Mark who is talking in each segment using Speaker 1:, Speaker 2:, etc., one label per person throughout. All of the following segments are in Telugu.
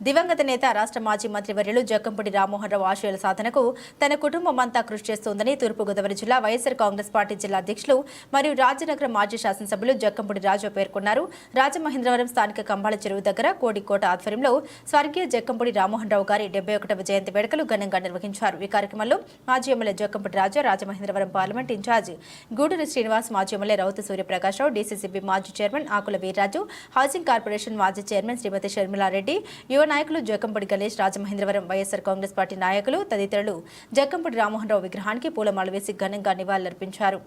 Speaker 1: దివంగత నేత రాష్ట్ర మాజీ మంత్రి వర్యులు జక్కంపూడి రామ్మోహన్ రావు ఆశయాల సాధనకు తన కుటుంబం అంతా కృషి చేస్తోందని తూర్పుగోదావరి జిల్లా వైఎస్సార్ కాంగ్రెస్ పార్టీ జిల్లా అధ్యక్షులు మరియు రాజనగరం మాజీ శాసనసభ్యులు జక్కంపూడి రాజు పేర్కొన్నారు. రాజమహేంద్రవరం స్థానిక కంబాల చెరువు దగ్గర కోడికోట ఆధ్వర్యంలో స్వర్గీయ జక్కంపూడి రామ్మోహన్ రావు గారి డెబ్బై ఒకటవ జయంతి వేడుకలు ఘనంగా నిర్వహించారు. ఈ కార్యక్రమంలో మాజీ MLA Jakkampudi Raja Rajamahendravaram parliament incharge Guduru Srinivas మాజీ ఎమ్మెల్యే రౌతు సూర్యప్రకాష్ రావు డీసీసీబీ మాజీ chairman Akula Veerraju housing corporation మాజీ చైర్మన్ శ్రీమతి షర్మిలారెడ్డి యువ నాయకులు జక్కంపూడి గణేష్ రాజమహేంద్రవరం వైఎస్సార్ కాంగ్రెస్ పార్టీ నాయకులు తదితరులు జకంపడి రామ్మోహన్ రావు విగ్రహానికి పూలమాల వేసి ఘనంగా నివాళులర్పించారు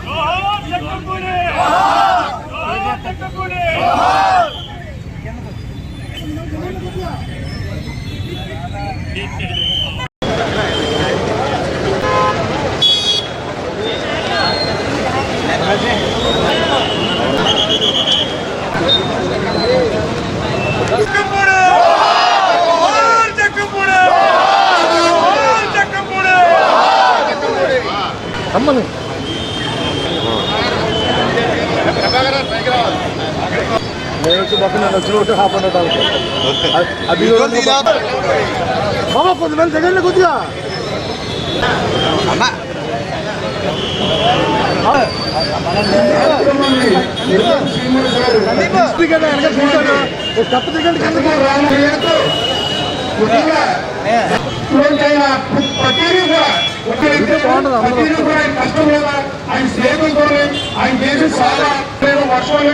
Speaker 2: జోహార్ జక్కంపూడి జోహార్ జక్కంపూడి జక్కంపూడి జోహార్ జక్కంపూడి జోహార్ జక్కంపూడి
Speaker 3: నేను వచ్చి పక్కన నన్ను వచ్చిన ఒకటి హాఫ్ హండ్రెడ్ అది బాబా కొంతమంది దగ్గర కొద్దిగా తప్పు దిగండి
Speaker 4: ఆయన కష్టం ఆయన స్నేహితులతో ఆయన చేసిన సాధన వర్షాలు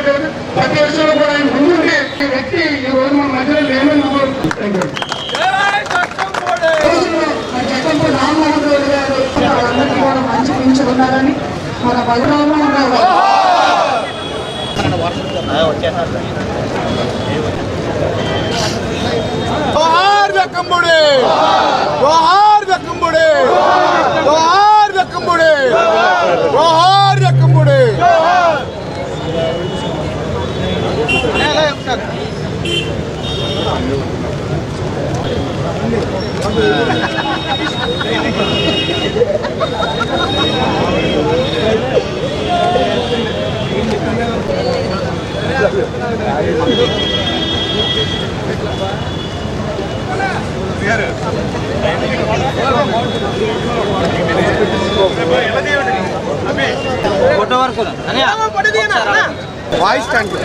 Speaker 4: ప్రతి విషయంలో కూడా ఆయన ముందుండి వ్యక్తి ఈ రోజు మన మధ్యలో లేనందుకు జగన్పూడి రామ్మోహన్ రెడ్డి గారు అందరికీ కూడా మంచి పెంచుకున్నారని మన బలరామోహన్ గారు
Speaker 3: వాయిస్ ఫోటో
Speaker 2: వరకు వాయిస్ రామ్మోహన్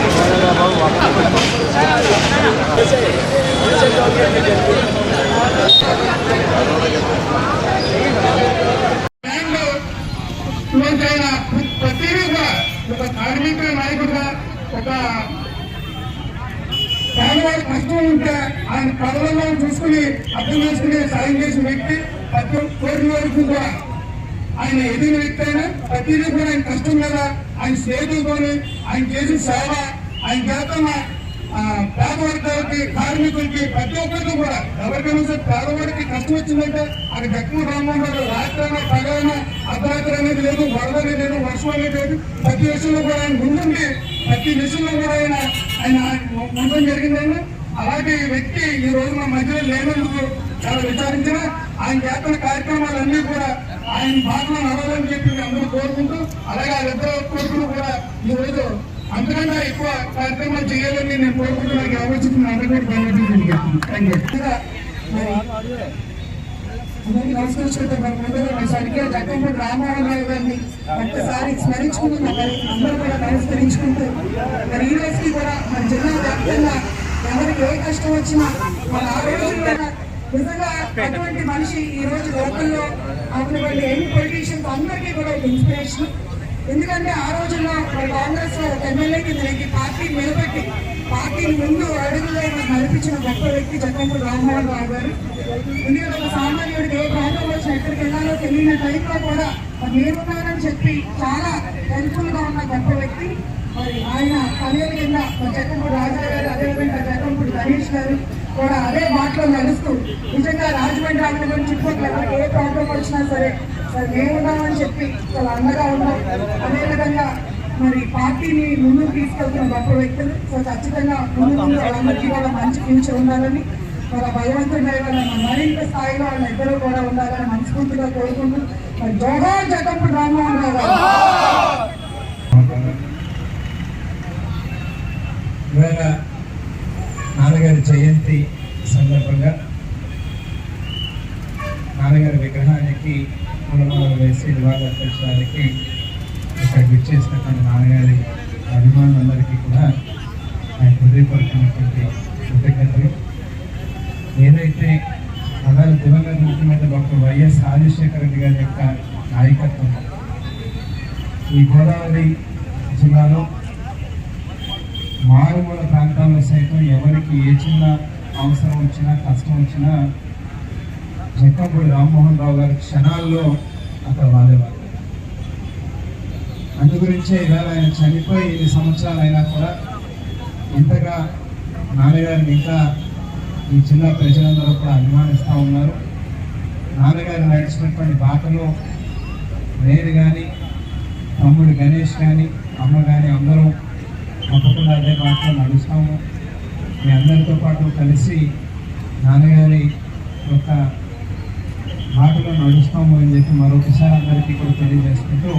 Speaker 2: జక్కాయ్
Speaker 4: ప్రతిదీ కూడా ఒక కార్మిక నాయకుడిగా ఒక పేదవాడి కష్టం ఉంటే ఆయన పదవుల్లో చూసుకుని అర్థం చేసుకుని సాయం చేసిన వ్యక్తి ప్రతి కోటి వరకు కూడా ఆయన ఎదిగిన వ్యక్తి అయినా ప్రతిదీ కూడా ఆయన కష్టం కదా ఆయన స్నేహితులతోని ఆయన చేసిన సేవ ఆయన చేస్తున్న పేద వర్గాలకి కార్మికులకి ప్రతి ఒక్కరికి కూడా ఎవరికైనా సరే పేదవాడికి కష్టం వచ్చిందంటే అది జగన్ రామ్మోహన్ గారు రాత్రైనా పగలైనా అర్ధరాత్రి అనేది లేదు వరద అనేది లేదు వర్షం అనేది లేదు. ప్రతి విషయంలో కూడా ఆయన ముందుండి ప్రతి విషయంలో కూడా ఆయన ఆయన ముందు జరిగిందండి. అలాంటి వ్యక్తి ఈ రోజు మన మధ్యలో లేనందుకు చాలా విచారించిన ఆయన చేస్తున్న కార్యక్రమాలన్నీ కూడా ఆయన బాధలో నడవాలని చెప్పి అందరూ కోరుకుంటూ అలాగే ఆ ఇద్దరు కొడుకులు కూడా ఈ రోజు అంతకన్నా ఎక్కువ కార్యక్రమాలు చేయాలని నేను కోరుకుంటున్నాను ఆలోచించిన అందరూ కూడా థ్యాంక్ అందరికీ సరిగ్గా జగన్మోహన్ రామోహన్ రావు గారిని ఒక్కసారి స్మరించుకుంటున్నాం మరి అందరూ కూడా నమస్కరించుకుంటూ మరి ఈ రోజుకి కూడా మన జిల్లా వ్యాప్తంగా ఎవరికి ఏ కష్టం వచ్చినా మన కూడా నిజంగా అటువంటి మనిషి ఈ రోజు లోకల్లో అటువంటి ఎన్ని పొలిటీషియన్స్ అందరికీ కూడా ఒక ఇన్స్పిరేషన్ ఎందుకంటే ఆ రోజుల్లో కాంగ్రెస్ ఒక ఎమ్మెల్యే కింద నెగ్గి పార్టీ నిలబెట్టి పార్టీని ముందు అడుగులో నడిపించిన గొప్ప వ్యక్తి జగన్మోహన్ రామ్మోహన్ రావు గారు. ఎందుకంటే ఒక సామాన్యుడికి ఏ ప్రాంతం వచ్చిన ఎక్కడికి వెళ్ళాలో తెలియని టైంలో కూడా మీరున్నారని చెప్పి చాలా హెల్ప్ఫుల్గా ఉన్న గొప్ప వ్యక్తి. మరి ఆయన పదేళ్ళ కింద మరి జగన్మోహన్ రాజా గారు అదేవిధంగా జగన్మోహన్ గణేష్ గారు కూడా అదే బాటలో నడుస్తూ నిజంగా రాజమండ్రి అక్కడ చుట్టుపక్కల ఏ ప్రాంతం వచ్చినా సరే సరే మేమున్నామని చెప్పి చాలా అండగా ఉన్నాం అదేవిధంగా మరి పార్టీని ముందుకు తీసుకెళ్తున్న గొప్ప వ్యక్తులు. సో ఖచ్చితంగా ముందు ముందు వాళ్ళందరికీ కూడా మంచి ఫ్యూచర్ ఉండాలని మన భగవంతుడి దయ మన మరింత స్థాయిలో వాళ్ళ ఇద్దరు కూడా ఉండాలని మనస్ఫూర్తిగా కోరుకుంటూ మరి జోహార్ జగప్పుడు రామ్మోహన్ రావు గారు.
Speaker 5: నాన్నగారి జయంతి సందర్భంగా నాన్నగారి విగ్రహానికి పూలమాల వేసి నివాళులర్పించడానికి ఇక్కడ విచ్చేసినటువంటి నాన్నగారి అభిమానులందరికీ కూడా ఆయన హృదయపడుతున్నటువంటి కృతజ్ఞతలు. ఏదైతే అలా దివంగత ముఖ్యమంత్రి డాక్టర్ వైఎస్ రాజశేఖర రెడ్డి గారి యొక్క నాయకత్వం ఈ గోదావరి జిల్లాలో మారుమూల ప్రాంతాల్లో సైతం ఎవరికి ఏ చిన్న అవసరం వచ్చినా కష్టం వచ్చినా జక్కంపూడి రామ్మోహన్ రావు గారి క్షణాల్లో అక్కడ వాడేవారు. అందు గురించే ఇవాళ ఆయన చనిపోయి ఎన్ని సంవత్సరాలు అయినా కూడా ఇంతగా నాన్నగారిని ఇంకా ఈ చిన్న ప్రజలందరూ కూడా అభిమానిస్తూ ఉన్నారు. నాన్నగారు నడిచినటువంటి బాటలో నేను కానీ తమ్ముడు గణేష్ కానీ అమ్మ కానీ అందరూ తప్పకుండా అదే బాటలో నడుస్తాము. మీ అందరితో పాటు కలిసి నాన్నగారి యొక్క మాటలో నడుస్తాము అని చెప్పి మరొకసారి అందరికీ కూడా తెలియజేసుకుంటూ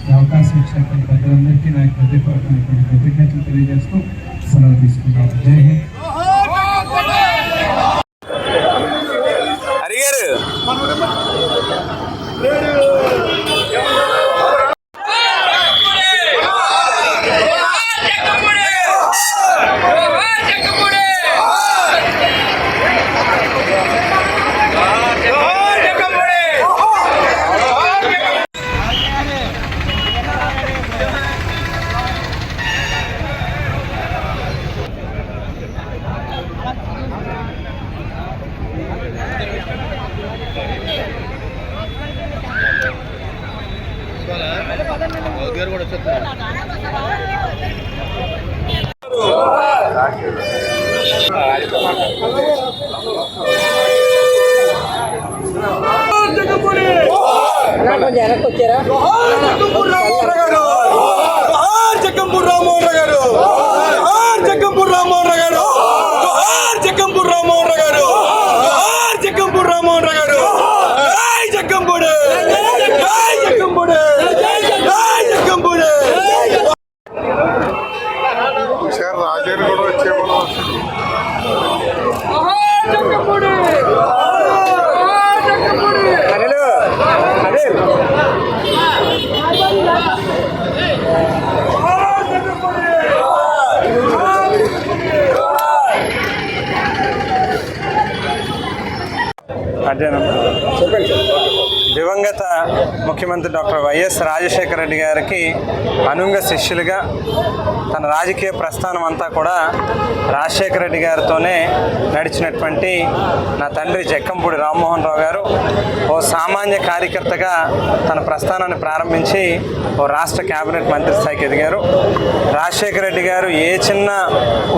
Speaker 5: ఈ అవకాశం ఇచ్చినటువంటి పెద్దలందరికీ నా యొక్క హృదయపూర్వకమైనటువంటి కృతజ్ఞతలు తెలియజేస్తూ సెలవు తీసుకుంటాము జై హింద్.
Speaker 2: జోహార్ జగన్పూర్ గారు. జగ్గంపూర్ రామోహన్ గారు. జగ్గంపూర్ రామోహన్ గారు జోహార్ జగన్పూర్ రామ్మోహన్ గారు జై జగన్పూడి జై జగన్పూడి జై జగన్పూడి
Speaker 3: సార్ రాజేరు కూడా వచ్చేవాళ్ళు
Speaker 6: దివంగత ముఖ్యమంత్రి డాక్టర్ వైఎస్ రాజశేఖర రెడ్డి గారికి అనుంగ శిష్యులుగా తన రాజకీయ ప్రస్థానం అంతా కూడా రాజశేఖర రెడ్డి గారితోనే నడిచినటువంటి నా తండ్రి జక్కంపూడి రామ్మోహన్ రావు గారు ఓ సామాన్య కార్యకర్తగా తన ప్రస్థానాన్ని ప్రారంభించి ఓ రాష్ట్ర కేబినెట్ మంత్రి స్థాయికి ఎదిగారు. రాజశేఖర రెడ్డి గారు ఏ చిన్న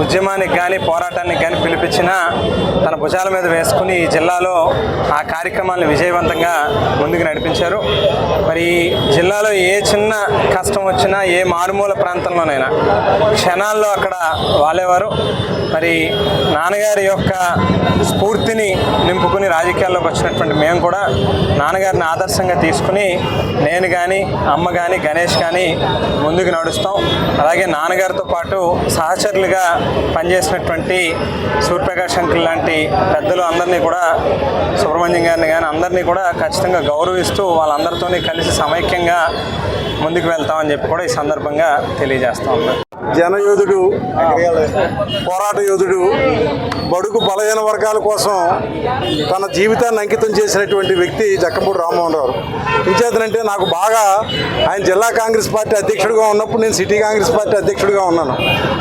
Speaker 6: ఉద్యమానికి కానీ పోరాటానికి కానీ పిలిపించినా తన భుజాల మీద వేసుకుని ఈ జిల్లాలో ఆ కార్యక్రమాలను విజయవంతంగా ముందుకు నడిపించారు. మరి జిల్లాలో ఏ చిన్న కష్టం వచ్చినా ఏ మారుమూల ప్రాంతంలోనైనా క్షణాల్లో అక్కడ వాలేవారు. మరి నాన్నగారి యొక్క స్ఫూర్తిని నింపుకుని రాజకీయాల్లోకి వచ్చినటువంటి మేము కూడా నాన్నగారిని ఆదర్శంగా తీసుకుని నేను కానీ అమ్మ కానీ గణేష్ కానీ ముందుకు నడుస్తాం. అలాగే నాన్నగారితో పాటు సహచరులుగా పనిచేసినటువంటి సూర్యప్రకాష్ అంకుల్ లాంటి పెద్దలు అందరినీ కూడా సుబ్రహ్మణ్యం గారిని కానీ అందరినీ కూడా ఖచ్చితంగా గౌరవిస్తూ వాళ్ళందరితోనే కలిసి సమైక్యంగా ముందుకు వెళ్తామని చెప్పి కూడా ఈ సందర్భంగా తెలియజేస్తా ఉన్నాను.
Speaker 3: జనయోధుడు పోరాట యోధుడు బడుగు బలహీన వర్గాల కోసం తన జీవితాన్ని అంకితం చేసినటువంటి వ్యక్తి జక్కంపూడి రామ్మోహన్ రావు. ఇంచేతనంటే నాకు బాగా ఆయన జిల్లా కాంగ్రెస్ పార్టీ అధ్యక్షుడిగా ఉన్నప్పుడు నేను సిటీ కాంగ్రెస్ పార్టీ అధ్యక్షుడిగా ఉన్నాను.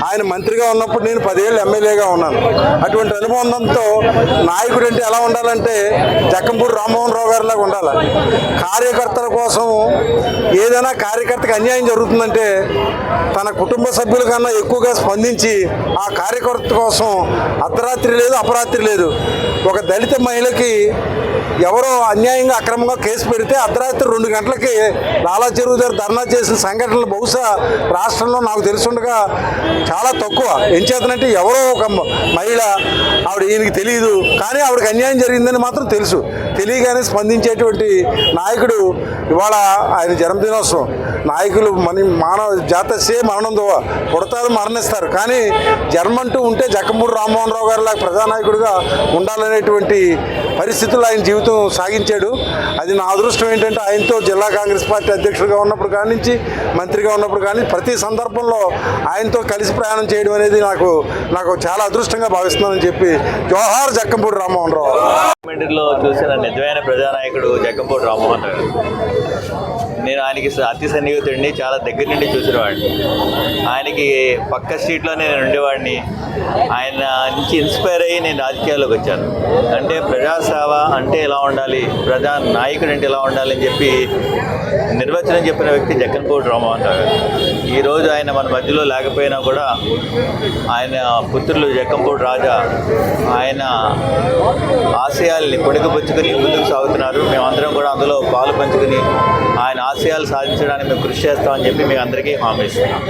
Speaker 3: ఆయన మంత్రిగా ఉన్నప్పుడు నేను పదేళ్ళు ఎమ్మెల్యేగా ఉన్నాను. అటువంటి అనుబంధంతో నాయకుడు అంటే ఎలా ఉండాలంటే జక్కంపూడి రామ్మోహన్ రావు గారిలాగా ఉండాలి. కార్యకర్తల కోసం ఏదైనా కార్యకర్తకు అన్యాయం జరుగుతుందంటే తన కుటుంబ సభ్యుల కన్నా ఎక్కువగా స్పందించి ఆ కార్యకర్త కోసం అర్ధరాత్రి లేదు అపరాత్రి లేదు ఒక దళిత మహిళకి ఎవరో అన్యాయంగా అక్రమంగా కేసు పెడితే అర్ధరాత్రి రెండు గంటలకి లాలా చెరువు దగ్గర ధర్నా చేసిన సంఘటనలు బహుశా రాష్ట్రంలో నాకు తెలుసుండగా చాలా తక్కువ. ఎంచేతనంటే ఎవరో ఒక మహిళ ఆవిడ ఈయనకి తెలియదు కానీ ఆవిడకి అన్యాయం జరిగిందని మాత్రం తెలుసు. తెలియగానే స్పందించేటువంటి నాయకుడు ఇవాళ ఆయన జన్మదినోత్సవం. నాయకులు మన మానవ జాతస్యే మరణం దోవ పుడతారు మరణిస్తారు. కానీ జన్మంటూ ఉంటే జక్కమూడి రామ్మోహన్ రావు గారి లాగా ప్రజానాయకుడిగా అనేటువంటి పరిస్థితుల్లో ఆయన జీవితం సాగించాడు. అది నా అదృష్టం ఏంటంటే ఆయనతో జిల్లా కాంగ్రెస్ పార్టీ అధ్యక్షుడిగా ఉన్నప్పుడు కాడి నుంచి మంత్రిగా ఉన్నప్పుడు కానీ ప్రతి సందర్భంలో ఆయనతో కలిసి ప్రయాణం చేయడం అనేది నాకు నాకు చాలా అదృష్టంగా భావిస్తున్నానని చెప్పి జోహార్ జక్కంపూడి రామ్మోహన్ రావు.
Speaker 7: చూసిన నిజమైన ప్రజానాయకుడు జక్కంపూడి రామ్మోహన్ రావు. నేను ఆయనకి అతి సన్నిహితుడిని చాలా దగ్గర నుండి చూసినవాడిని. ఆయనకి పక్క స్ట్రీట్లోనే నేను ఉండేవాడిని. ఆయన నుంచి ఇన్స్పైర్ అయ్యి నేను రాజకీయాల్లోకి వచ్చాను. అంటే ప్రజాసేవ అంటే ఎలా ఉండాలి? ప్రజా నాయకుడు అంటే ఎలా ఉండాలి అని చెప్పి నిర్వచనం చెప్పిన వ్యక్తి జగన్పూడి రామ్మోహన్ రావు గారు ఈరోజు ఆయన మన మధ్యలో లేకపోయినా కూడా ఆయన పుత్రులు జగ్గంపూడి రాజా ఆయన ఆశయాల్ని పొడిగపుచ్చుకుని ముందుకు సాగుతున్నారు. మేమందరం కూడా అందులో పాలు పంచుకుని ఆయన ఆశయాలు సాధించడానికి మేము కృషి చేస్తామని చెప్పి మీకు అందరికీ హామీ ఇస్తున్నాం.